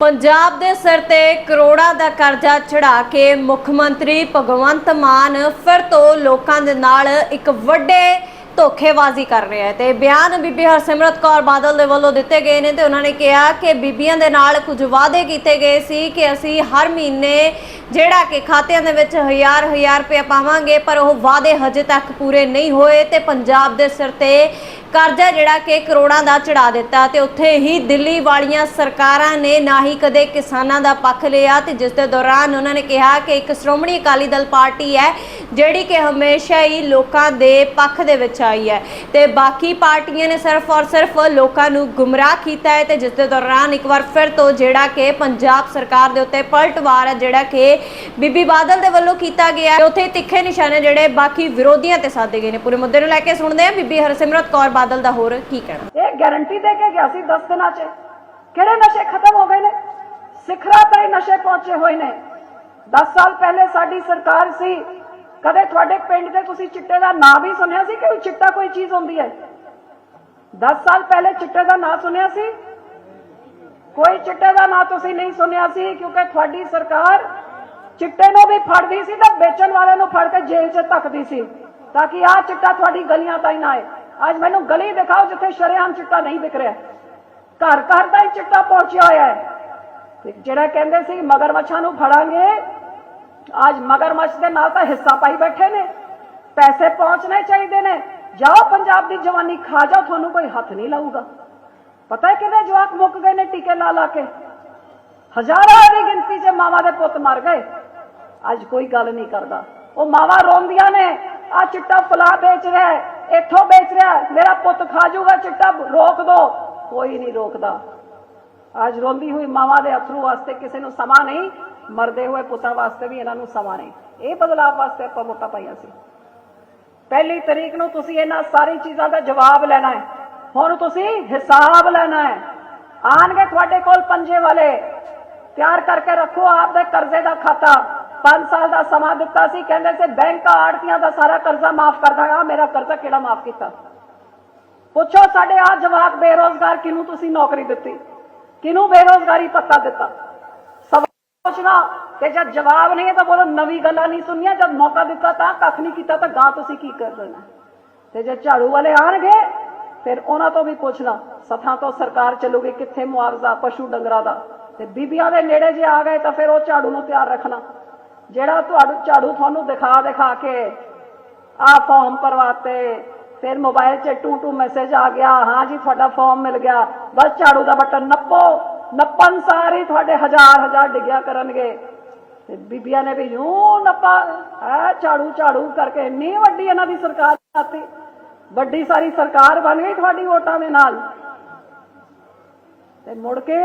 ਪੰਜਾਬ ਦੇ ਸਿਰ ਤੇ ਕਰੋੜਾਂ ਦਾ ਕਰਜ਼ਾ ਚੜਾ ਕੇ ਮੁੱਖ ਮੰਤਰੀ ਭਗਵੰਤ ਮਾਨ ਫਿਰ ਤੋਂ ਲੋਕਾਂ ਦੇ ਨਾਲ ਇੱਕ ਵੱਡੇ ਧੋਖੇਬਾਜ਼ੀ ਕਰ ਰਿਹਾ ਹੈ। ਤੇ ਬਿਆਨ ਬੀਬੀ ਹਰਸਿਮਰਤ ਕੌਰ ਬਾਦਲ ਦੇ ਵੱਲੋਂ ਦਿੱਤੇ ਗਏ ਨੇ ਤੇ ਉਹਨਾਂ ਨੇ ਕਿਹਾ ਕਿ ਬੀਬੀਆਂ ਦੇ ਨਾਲ ਕੁਝ ਵਾਅਦੇ ਕੀਤੇ ਗਏ ਸੀ ਕਿ ਅਸੀਂ ਹਰ ਮਹੀਨੇ ਜਿਹੜਾ ਕਿ ਖਾਤਿਆਂ ਦੇ ਵਿੱਚ ਹਜ਼ਾਰ ਹਜ਼ਾਰ ਰੁਪਏ ਪਾਵਾਂਗੇ, ਪਰ ਉਹ ਵਾਅਦੇ ਹਜੇ ਤੱਕ ਪੂਰੇ ਨਹੀਂ ਹੋਏ ਤੇ ਪੰਜਾਬ ਦੇ ਸਿਰ ਤੇ ਕਰਜ਼ਾ ਜਿਹੜਾ ਕਿ ਕਰੋੜਾਂ ਦਾ ਚੜਾ ਦਿੱਤਾ ਤੇ ਉੱਥੇ ਹੀ ਦਿੱਲੀ ਵਾਲੀਆਂ ਸਰਕਾਰਾਂ ਨੇ ਨਾ ਹੀ ਕਦੇ ਕਿਸਾਨਾਂ ਦਾ ਪੱਖ ਲਿਆ ਤੇ ਜਿਸ ਦੇ ਦੌਰਾਨ ਉਹਨਾਂ ਨੇ ਕਿਹਾ ਕਿ ਇੱਕ ਸ਼੍ਰੋਮਣੀ ਅਕਾਲੀ ਦਲ ਪਾਰਟੀ ਹੈ, ਜਿਹੜੀ ਕਿ ਹਮੇਸ਼ਾ ਹੀ ਲੋਕਾਂ ਦੇ ਪੱਖ ਦੇ ਵਿੱਚ ਆਈ ਹੈ ਤੇ ਬਾਕੀ ਪਾਰਟੀਆਂ ਨੇ ਸਿਰਫ ਔਰ ਸਿਰਫ ਲੋਕਾਂ ਨੂੰ ਗੁੰਮਰਾਹ ਕੀਤਾ ਹੈ ਤੇ ਜਿਸ ਦੇ ਦੌਰਾਨ ਇੱਕ ਵਾਰ ਫਿਰ ਤੋਂ ਜਿਹੜਾ ਕਿ ਪੰਜਾਬ ਸਰਕਾਰ ਦੇ ਉੱਤੇ ਪਲਟਵਾਰ ਹੈ, ਜਿਹੜਾ ਕਿ ਬੀਬੀ ਬਾਦਲ ਦੇ ਵੱਲੋਂ ਕੀਤਾ ਗਿਆ ਉੱਥੇ ਤਿੱਖੇ ਨਿਸ਼ਾਨੇ ਜਿਹੜੇ ਬਾਕੀ ਵਿਰੋਧੀਆਂ ਤੇ ਸਾਧੇ ਗਏ ਨੇ। ਪੂਰੇ ਮੁੱਦੇ ਨੂੰ ਲੈ ਕੇ ਸੁਣਦੇ ਹਾਂ। ਬੀਬੀ ਹਰਸਿਮਰਤ ਕੌਰ ਬਾਦਲ ਦਾ ਹੋਰ ਕੀ ਕਹਿਣਾ? ਇਹ ਗਾਰੰਟੀ ਦੇ ਕੇ ਗਿਆ ਸੀ 10 ਦਿਨਾਂ 'ਚ। ਕਿਹੜੇ ਨਸ਼ੇ ਖਤਮ ਹੋ ਗਏ ਨੇ? ਸਿਖਰਾਂ ਤੇ ਨਸ਼ੇ ਪਹੁੰਚੇ ਹੋਏ ਨੇ। 10 ਸਾਲ ਪਹਿਲੇ ਸਾਡੀ ਸਰਕਾਰ ਸੀ। ਕਦੇ ਤੁਹਾਡੇ ਪਿੰਡ ਦੇ ਤੁਸੀਂ ਚਿੱਟੇ ਦਾ ਨਾਂ ਵੀ ਸੁਣਿਆ ਸੀ ਕਿ ਚਿੱਟਾ ਕੋਈ ਚੀਜ਼ ਹੁੰਦੀ ਹੈ? 10 ਸਾਲ ਪਹਿਲੇ ਚਿੱਟੇ ਦਾ ਨਾਂ ਸੁਣਿਆ ਸੀ? ਕੋਈ ਚਿੱਟੇ ਦਾ ਨਾਂ ਤੁਸੀਂ ਨਹੀਂ ਸੁਣਿਆ ਸੀ ਕਿਉਂਕਿ ਤੁਹਾਡੀ ਸਰਕਾਰ ਚਿੱਟੇ ਨੂੰ ਵੀ ਫੜਦੀ ਸੀ ਤਾਂ ਵੇਚਣ ਵਾਲੇ ਨੂੰ ਫੜ ਕੇ ਜੇਲ੍ਹ 'ਚ ਧੱਕਦੀ ਸੀ ਤਾਂ ਕਿ ਆਹ ਚਿੱਟਾ ਤੁਹਾਡੀ ਗਲੀਆਂ ਤਾਈਂ ਨਾ ਆਏ। ਅੱਜ ਮੈਨੂੰ ਗਲੀ ਦਿਖਾਓ ਜਿੱਥੇ ਸ਼ਰੇਆਮ ਚਿੱਟਾ ਨਹੀਂ ਵਿਕ ਰਿਹਾ। ਘਰ ਘਰ ਦਾ ਹੀ ਚਿੱਟਾ ਪਹੁੰਚਿਆ ਹੋਇਆ ਹੈ। ਜਿਹੜਾ ਕਹਿੰਦੇ ਸੀ, ਮਗਰਮੱਛਾਂ ਨੂੰ ਫੜਾਂਗੇ, ਅੱਜ ਮਗਰਮੱਛ ਦੇ ਨਾਲ ਤਾਂ ਹਿੱਸਾ ਪਾਈ ਬੈਠੇ ਨੇ। ਪੈਸੇ ਪਹੁੰਚਣੇ ਚਾਹੀਦੇ ਨੇ। ਜਾਓ ਪੰਜਾਬ ਦੀ ਜਵਾਨੀ ਖਾ ਜਾਓ, ਤੁਹਾਨੂੰ ਕੋਈ ਹੱਥ ਨਹੀਂ ਲਾਊਗਾ। ਪਤਾ ਹੈ ਕਿਵੇਂ ਜਵਾਕ ਮੁੱਕ ਗਏ ਨੇ ਟੀਕੇ ਲਾ ਲਾ ਕੇ? ਹਜ਼ਾਰਾਂ ਦੀ ਗਿਣਤੀ 'ਚ ਮਾਵਾਂ ਦੇ ਪੁੱਤ ਮਰ ਗਏ। ਅੱਜ ਕੋਈ ਗੱਲ ਨਹੀਂ ਕਰਦਾ। ਉਹ ਮਾਵਾਂ ਰੋਂਦੀਆਂ ਨੇ ਆ ਚਿੱਟਾ ਫਲਾ ਵੇਚ ਰਿਹਾ ਇੱਥੋਂ ਵੇਚ ਰਿਹਾ, ਮੇਰਾ ਪੁੱਤ ਖਾ ਜਾਊਗਾ, ਚਿੱਟਾ ਰੋਕ ਦੋ। ਕੋਈ ਨਹੀਂ ਰੋਕਦਾ। ਅੱਜ ਰੋਂਦੀ ਹੋਈ ਮਾਵਾਂ ਦੇ ਅਥਰੂ ਵਾਸਤੇ ਕਿਸੇ ਨੂੰ ਸਮਾਂ ਨਹੀਂ, ਮਰਦੇ ਹੋਏ ਪੁੱਤਾਂ ਵਾਸਤੇ ਵੀ ਇਹਨਾਂ ਨੂੰ ਸਮਾਂ ਨਹੀਂ। ਇਹ ਬਦਲਾਅ ਵਾਸਤੇ ਆਪਾਂ ਵੋਟਾਂ ਪਾਈਆਂ ਸੀ। ਪਹਿਲੀ ਤਰੀਕ ਨੂੰ ਤੁਸੀਂ ਇਹਨਾਂ ਸਾਰੀ ਚੀਜ਼ਾਂ ਦਾ ਜਵਾਬ ਲੈਣਾ ਹੈ। ਹੁਣ ਤੁਸੀਂ ਹਿਸਾਬ ਲੈਣਾ ਹੈ। ਆਣਗੇ ਤੁਹਾਡੇ ਕੋਲ ਪੰਜੇ ਵਾਲੇ। ਤਿਆਰ ਕਰਕੇ ਰੱਖੋ ਆਪਦੇ ਕਰਜ਼ੇ ਦਾ ਖਾਤਾ। 5 ਸਾਲ ਦਾ ਸਮਾਂ ਦਿੱਤਾ ਸੀ, ਕਹਿੰਦੇ ਸੀ, ਬੈਂਕਾਂ ਆੜਤੀਆਂ ਦਾ ਸਾਰਾ ਕਰਜ਼ਾ ਮਾਫ ਕਰ ਦਾਂਗਾ ਮੇਰਾ ਕਰਜ਼ਾ ਕਿਹੜਾ ਮਾਫ ਕੀਤਾ? ਪੁੱਛੋ ਸਾਡੇ ਆ ਜਵਾਕ ਬੇਰੋਜ਼ਗਾਰ ਕਿਹਨੂੰ ਤੁਸੀਂ ਨੌਕਰੀ ਦਿੱਤੀ? ਕਿਹਨੂੰ ਬੇਰੋਜ਼ਗਾਰੀ ਪੱਤਾ ਦਿੱਤਾ? ਸਵਾਲ ਪੁੱਛਣਾ ਤੇ ਜਦ ਜਵਾਬ ਨਹੀਂ ਹੈ ਤਾਂ ਬੋਲੋ, ਨਵੀਂ ਗੱਲਾਂ ਨਹੀਂ ਸੁਣੀਆਂ ਜਦ ਮੌਕਾ ਦਿੱਤਾ ਤਾਂ ਕੱਖ ਨਹੀਂ ਕੀਤਾ, ਤਾਂ ਗਾਂ ਤੁਸੀਂ ਕੀ ਕਰ ਲੈਣਾ ਤੇ ਜੇ ਝਾੜੂ ਵਾਲੇ ਆਣਗੇ, ਫਿਰ ਉਹਨਾਂ ਤੋਂ ਵੀ ਪੁੱਛਣਾ ਸਥਾਂ ਤੋਂ ਸਰਕਾਰ ਚੱਲੂਗੀ, ਕਿੱਥੇ ਮੁਆਵਜ਼ਾ, ਪਸ਼ੂ ਡੰਗਰਾਂ ਦਾ? ਤੇ ਬੀਬੀਆਂ ਦੇ ਨੇੜੇ ਜੇ ਆ ਗਏ ਤਾਂ ਫਿਰ ਉਹ ਝਾੜੂ ਨੂੰ ਤਿਆਰ ਰੱਖਣਾ। ਜਿਹੜਾ ਤੁਹਾਨੂੰ ਝਾੜੂ ਤੁਹਾਨੂੰ ਦਿਖਾ ਦਿਖਾ ਕੇ ਆ ਫਾਰਮ ਭਰਵਾਤੇ, ਫਿਰ ਮੋਬਾਈਲ 'ਚ ਟੂ ਟੂ ਮੈਸੇਜ ਆ ਗਿਆ, ਹਾਂ ਜੀ ਤੁਹਾਡਾ ਫਾਰਮ ਮਿਲ ਗਿਆ, ਬਸ ਝਾੜੂ ਦਾ ਬਟਨ ਨੱਪੋ, ਨੱਪਣ ਸਾਰੇ ਤੁਹਾਡੇ ਹਜ਼ਾਰ ਹਜ਼ਾਰ ਡਿੱਗਿਆ ਕਰਨਗੇ। ਤੇ ਬੀਬੀਆਂ ਨੇ ਵੀ ਯੂੰ ਨੱਪਾ ਆ ਝਾੜੂ ਝਾੜੂ ਕਰਕੇ ਇੰਨੀ ਵੱਡੀ ਇਹਨਾਂ ਦੀ ਸਰਕਾਰ ਆਤੀ ਵੱਡੀ ਸਾਰੀ ਸਰਕਾਰ ਬਣ ਗਈ ਤੁਹਾਡੀ ਵੋਟਾਂ ਦੇ ਨਾਲ। ਤੇ ਮੁੜ ਕੇ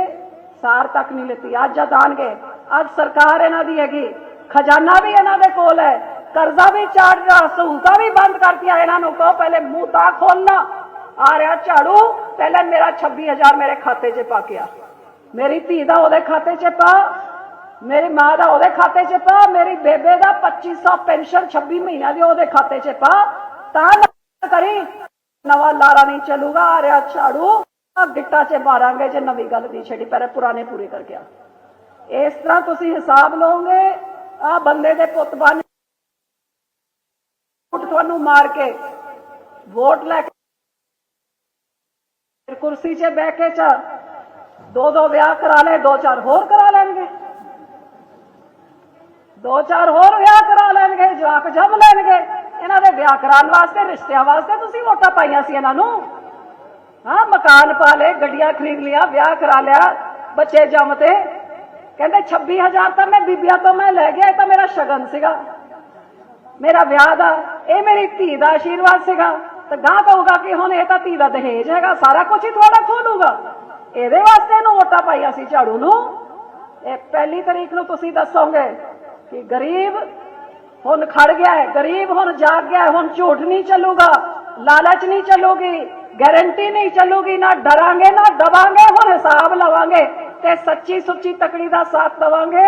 ਸਾਰ ਤੱਕ ਨਹੀਂ ਲੈਤੀ, ਅੱਜ ਜਦ ਆਣਗੇ ਅੱਜ ਸਰਕਾਰ ਇਹਨਾਂ ਦੀ ਹੈਗੀ। ਖਜ਼ਾਨਾ ਵੀ ਇਹਨਾਂ ਦੇ ਕੋਲ ਹੈ, ਕਰਜ਼ਾ ਵੀ ਚਾੜ ਸਹੂਲਤਾਂ ਵੀ ਬੰਦ ਕਰਤੀਆਂ ਇਹਨਾਂ ਨੂੰ, ਕਹੋ ਪਹਿਲੇ ਮੂੰਹ ਤਾਂ ਖੋਲਣਾ ਆ ਰਿਹਾ ਝਾੜੂ, ਪਹਿਲੇ ਮੇਰਾ 26000 ਮੇਰੇ ਖਾਤੇ 'ਚ ਪਾ ਕੇ ਆ। ਮੇਰੀ ਧੀ ਦਾ ਉਹਦੇ ਖਾਤੇ 'ਚ ਪਾ, ਮੇਰੀ ਮਾਂ ਦਾ ਉਹਦੇ ਖਾਤੇ 'ਚ ਪਾ, ਮੇਰੀ ਬੇਬੇ ਦਾ 2500 ਪੈਨਸ਼ਨ 26 ਮਹੀਨਿਆਂ ਦੀ ਉਹਦੇ ਖਾਤੇ 'ਚ ਪਾ। ਤਾਂ ਨਾ ਕਰੀ, ਨਵਾਂ ਲਾਰਾ ਨਹੀਂ ਚੱਲੂਗਾ, ਆ ਰਿਹਾ ਝਾੜੂ। ਆ ਗਿੱਟਾ 'ਚ ਮਾਰਾਂਗੇ ਜੇ ਨਵੀਂ ਗੱਲ ਨਹੀਂ ਛੱਡੀ ਪਰ ਪੁਰਾਣੇ ਪੂਰੇ ਕਰਕੇ ਆ। ਇਸ ਤਰ੍ਹਾਂ ਤੁਸੀਂ ਹਿਸਾਬ ਲਓਗੇ ਆ ਬੰਦੇ ਦੇ ਪੁੱਤ ਬਣ। ਤੁਹਾਨੂੰ ਮਾਰ ਕੇ, ਵੋਟ ਲੈ ਕੇ ਕੁਰਸੀ 'ਚ ਬਹਿ ਕੇ ਚ ਦੋ ਦੋ ਵਿਆਹ ਕਰਾ ਲੈ ਦੋ ਚਾਰ ਹੋਰ ਕਰਾ ਲੈਣਗੇ। ਦੋ ਚਾਰ ਹੋਰ ਵਿਆਹ ਕਰਾ ਲੈਣਗੇ, ਜਵਾਕ ਜੰਮ ਲੈਣਗੇ। ਇਹਨਾਂ ਦੇ ਵਿਆਹ ਕਰਾਉਣ ਵਾਸਤੇ, ਰਿਸ਼ਤਿਆਂ ਵਾਸਤੇ ਤੁਸੀਂ ਵੋਟਾਂ ਪਾਈਆਂ ਸੀ ਇਹਨਾਂ ਨੂੰ। ਹਾਂ, ਮਕਾਨ ਪਾ ਲਏ, ਗੱਡੀਆਂ ਖਰੀਦ ਲਿਆ ਵਿਆਹ ਕਰਾ ਲਿਆ, ਬੱਚੇ ਜੰਮ ਤੇ ਕਹਿੰਦੇ 26000 ਤਾਂ ਮੈਂ ਬੀਬੀਆਂ ਤੋਂ ਮੈਂ ਲੈ ਗਿਆ, ਇਹ ਤਾਂ ਮੇਰਾ ਸ਼ਗਨ ਸੀਗਾ। ਮੇਰਾ ਵਿਆਹ ਦਾ, ਇਹ ਮੇਰੀ ਧੀ ਦਾ ਆਸ਼ੀਰਵਾਦ ਸੀਗਾ। ਤੇ ਗਾਂ ਕਹੂਗਾ ਕਿ ਹੁਣ ਇਹ ਤਾਂ ਧੀ ਦਾ ਦਹੇਜ ਹੈਗਾ, ਸਾਰਾ ਕੁਝ ਹੀ ਤੁਹਾਡਾ ਖੋਲੂਗਾ ਇਹਦੇ ਵਾਸਤੇ ਇਹਨੂੰ ਵੋਟਾਂ ਪਾਈਆਂ ਸੀ ਝਾੜੂ ਨੂੰ। ਇਹ ਪਹਿਲੀ ਤਰੀਕ ਨੂੰ ਤੁਸੀਂ ਦੱਸੋਗੇ ਕਿ ਗਰੀਬ ਹੁਣ ਖੜ ਗਿਆ ਹੈ, ਗਰੀਬ ਹੁਣ ਜਾਗ ਗਿਆ ਹੁਣ ਝੂਠ ਨਹੀਂ ਚੱਲੂਗਾ, ਲਾਲਚ ਨਹੀਂ ਚੱਲੂਗੀ ਗਾਰੰਟੀ ਨਹੀਂ ਚੱਲੂਗੀ, ਨਾ ਡਰਾਂਗੇ, ਨਾ ਦਬਾਂਗੇ ਹਿਸਾਬ ਲਵਾਂਗੇ ਤੇ ਸੱਚੀ ਸੁੱਚੀ ਤਕੜੀ ਦਾ ਸਾਥ ਦਵਾਂਗੇ।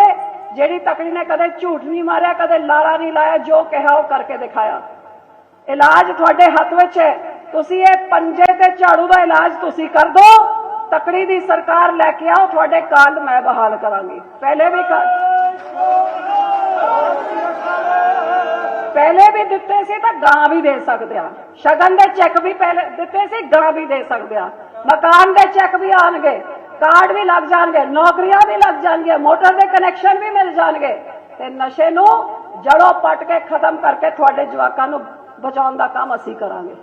ਜਿਹੜੀ ਤਕੜੀ ਨੇ ਕਦੇ ਝੂਠ ਨਹੀਂ ਮਾਰਿਆ, ਕਦੇ ਲਾਰਾ ਨਹੀਂ ਲਾਇਆ, ਜੋ ਕਿਹਾ ਉਹ ਕਰਕੇ ਦਿਖਾਇਆ। ਇਲਾਜ ਤੁਹਾਡੇ ਹੱਥ ਵਿੱਚ ਹੈ। ਤੁਸੀਂ ਇਹ ਪੰਜੇ ਤੇ ਝਾੜੂ ਦਾ ਇਲਾਜ ਤੁਸੀਂ ਕਰ ਦੋ। ਤਕੜੀ ਦੀ ਸਰਕਾਰ ਲੈ ਕੇ ਆਓ, ਤੁਹਾਡੇ ਕਾਲ ਮੈਂ ਬਹਾਲ ਕਰਾਂਗੀ। ਪਹਿਲੇ ਵੀ ਪਹਿਲੇ ਵੀ ਦਿੱਤੇ ਸੀ ਤਾਂ ਗਾਂ ਵੀ ਦੇ ਸਕਦੇ ਆ। ਸ਼ਗਨ ਦੇ ਚੈੱਕ ਵੀ ਪਹਿਲੇ ਦਿੱਤੇ ਸੀ, ਗਾਂ ਵੀ ਦੇ ਸਕਦੇ ਆ। ਮਕਾਨ ਦੇ ਚੈੱਕ ਵੀ ਆਣਗੇ ਕਾਰਡ ਵੀ ਲੱਗ ਜਾਣਗੇ, ਨੌਕਰੀਆਂ ਵੀ ਲੱਗ ਜਾਣਗੀਆਂ, ਮੋਟਰ ਦੇ ਕਨੈਕਸ਼ਨ ਵੀ ਮਿਲ ਜਾਣਗੇ। ਤੇ ਨਸ਼ੇ ਨੂੰ ਜੜੋਂ ਪੱਟ ਕੇ ਖਤਮ ਕਰਕੇ ਤੁਹਾਡੇ ਜਵਾਕਾਂ ਨੂੰ ਬਚਾਉਣ ਦਾ ਕੰਮ ਅਸੀਂ ਕਰਾਂਗੇ।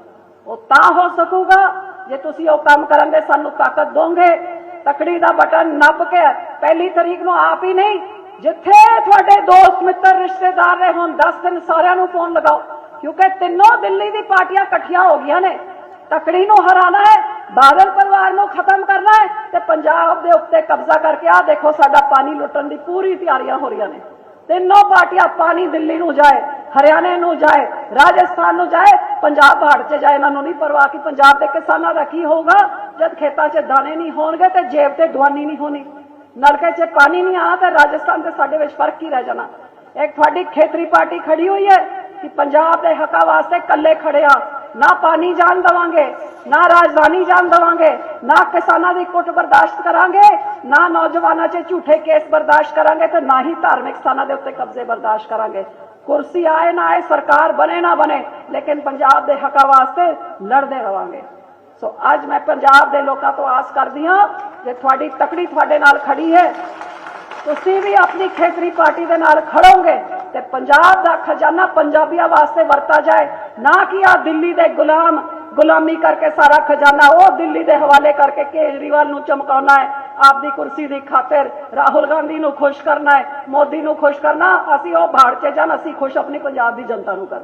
ਉਹ ਤਾਂ ਹੋ ਸਕੂਗਾ, ਜੇ ਤੁਸੀਂ ਉਹ ਕੰਮ ਕਰਨ ਦੇ ਸਾਨੂੰ ਤਾਕਤ ਦੋਗੇ, ਤਕੜੀ ਦਾ ਬਟਨ ਨੱਪ ਕੇ ਪਹਿਲੀ ਤਰੀਕ ਨੂੰ ਆਪ ਹੀ ਨਹੀਂ, ਜਿੱਥੇ ਤੁਹਾਡੇ ਦੋਸਤ, ਮਿੱਤਰ, ਰਿਸ਼ਤੇਦਾਰ ਰਹੇ ਹੁਣ 10 ਦਿਨ ਸਾਰਿਆਂ ਨੂੰ ਫੋਨ ਲਗਾਓ, ਕਿਉਂਕਿ ਤਿੰਨੋਂ ਦਿੱਲੀ ਦੀ ਪਾਰਟੀਆਂ ਇਕੱਠੀਆਂ ਹੋ ਗਈਆਂ ਨੇ। ਤਕੜੀ ਨੂੰ ਹਰਾਣਾ ਹੈ, ਬਾਦਲ ਪਰਿਵਾਰ ਨੂੰ ਖਤਮ ਕਰਨਾ ਹੈ ਤੇ ਪੰਜਾਬ ਦੇ ਉੱਤੇ ਕਬਜ਼ਾ ਕਰਕੇ ਆ ਦੇਖੋ ਸਾਡਾ ਪਾਣੀ ਲੁੱਟਣ ਦੀ ਪੂਰੀ ਤਿਆਰੀਆਂ ਹੋ ਰਹੀਆਂ ਨੇ। ਤਿੰਨੋਂ ਪਾਰਟੀਆਂ ਪਾਣੀ ਦਿੱਲੀ ਨੂੰ ਜਾਏ, ਹਰਿਆਣੇ ਨੂੰ ਜਾਏ, ਰਾਜਸਥਾਨ ਨੂੰ ਜਾਏ, ਪੰਜਾਬ ਬਾੜ 'ਚ ਜਾਏ, ਇਹਨਾਂ ਨੂੰ ਨਹੀਂ ਪਰਵਾਹ ਕਿ ਪੰਜਾਬ ਦੇ ਕਿਸਾਨਾਂ ਦਾ ਕੀ ਹੋਊਗਾ, ਜਦ ਖੇਤਾਂ 'ਚ ਦਾਣੇ ਨਹੀਂ ਹੋਣਗੇ ਤੇ ਜੇਬ ਤੇ ਦਵਾਨੀ ਨਹੀਂ ਹੋਣੀ। ਨਲਕੇ 'ਚ ਪਾਣੀ ਨਹੀਂ ਆਣਾ ਤੇ ਰਾਜਸਥਾਨ ਤੇ ਸਾਡੇ ਵਿੱਚ ਫ਼ਰਕ ਹੀ ਰਹਿ ਜਾਣਾ। ਇੱਕ ਤੁਹਾਡੀ ਖੇਤਰੀ ਪਾਰਟੀ ਖੜੀ ਹੋਈ ਹੈ ਕਿ ਪੰਜਾਬ ਦੇ ਹੱਕਾਂ ਵਾਸਤੇ ਇਕੱਲੇ ਖੜੇ ਆ ਨਾ ਪਾਣੀ ਜਾਣ ਦਵਾਂਗੇ, ਨਾ ਰਾਜਧਾਨੀ ਜਾਣ ਦਵਾਂਗੇ, ਨਾ ਕਿਸਾਨਾਂ ਦੀ ਕੁੱਟ ਬਰਦਾਸ਼ਤ ਕਰਾਂਗੇ, ਨਾ ਨੌਜਵਾਨਾਂ 'ਚ ਝੂਠੇ ਕੇਸ ਬਰਦਾਸ਼ਤ ਕਰਾਂਗੇ ਤੇ ਨਾ ਹੀ ਧਾਰਮਿਕ ਸਥਾਨਾਂ ਦੇ ਉੱਤੇ ਕਬਜ਼ੇ ਬਰਦਾਸ਼ਤ ਕਰਾਂਗੇ। ਕੁਰਸੀ ਆਏ ਨਾ ਆਏ, ਸਰਕਾਰ ਬਣੇ ਨਾ ਬਣੇ, ਲੇਕਿਨ ਪੰਜਾਬ ਦੇ ਹੱਕਾਂ ਵਾਸਤੇ ਲੜਦੇ ਰਵਾਂਗੇ। ਸੋ ਅੱਜ ਮੈਂ ਪੰਜਾਬ ਦੇ ਲੋਕਾਂ ਤੋਂ ਆਸ ਕਰਦੀ ਹਾਂ, ਜੇ ਤੁਹਾਡੀ ਤਕੜੀ ਤੁਹਾਡੇ ਨਾਲ ਖੜੀ ਹੈ, ਤੁਸੀਂ ਵੀ ਆਪਣੀ ਖੇਤਰੀ ਪਾਰਟੀ ਦੇ ਨਾਲ ਖੜੋਗੇ ਤੇ ਪੰਜਾਬ ਦਾ ਖਜ਼ਾਨਾ ਪੰਜਾਬੀਆਂ ਵਾਸਤੇ ਵਰਤਾ ਜਾਏ। ਨਾ ਕਿ ਆ ਦਿੱਲੀ ਦੇ ਗੁਲਾਮ, ਗੁਲਾਮੀ ਕਰਕੇ ਸਾਰਾ ਖਜ਼ਾਨਾ ਉਹ ਦਿੱਲੀ ਦੇ ਹਵਾਲੇ ਕਰਕੇ ਕੇਜਰੀਵਾਲ ਨੂੰ ਚਮਕਾਉਣਾ ਹੈ। ਆਪਦੀ ਕੁਰਸੀ ਦੀ ਖਾਤਰ ਰਾਹੁਲ ਗਾਂਧੀ ਨੂੰ ਖੁਸ਼ ਕਰਨਾ ਹੈ, ਮੋਦੀ ਨੂੰ ਖੁਸ਼ ਕਰਨਾ, ਅਸੀਂ ਉਹ ਭਾੜ 'ਚ ਜਾਣ, ਅਸੀਂ ਖੁਸ਼ ਆਪਣੀ ਪੰਜਾਬ ਦੀ ਜਨਤਾ ਨੂੰ ਕਰ